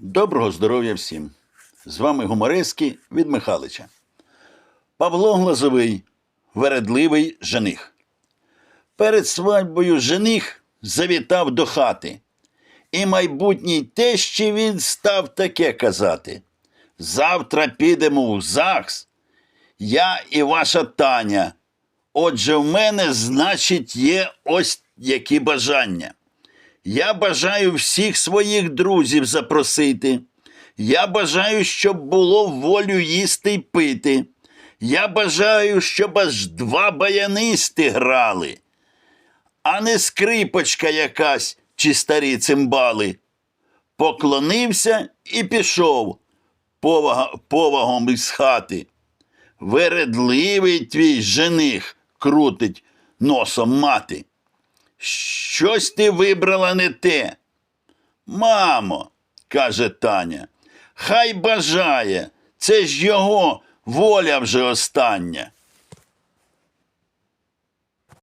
Доброго здоров'я всім! З вами гуморески від Михалича. Павло Глазовий, вередливий жених. Перед свадьбою жених завітав до хати, і майбутній тещі він став таке казати. Завтра підемо в ЗАГС, я і ваша Таня. Отже, в мене, значить, є ось які бажання. Я бажаю всіх своїх друзів запросити. Я бажаю, щоб було волю їсти й пити. Я бажаю, щоб аж два баянисти грали, а не скрипочка якась чи старі цимбали. Поклонився і пішов повагом із хати. Вередливий твій жених крутить носом мати. Щось ти вибрала не те. Мамо, каже Таня, хай бажає, це ж його воля вже остання.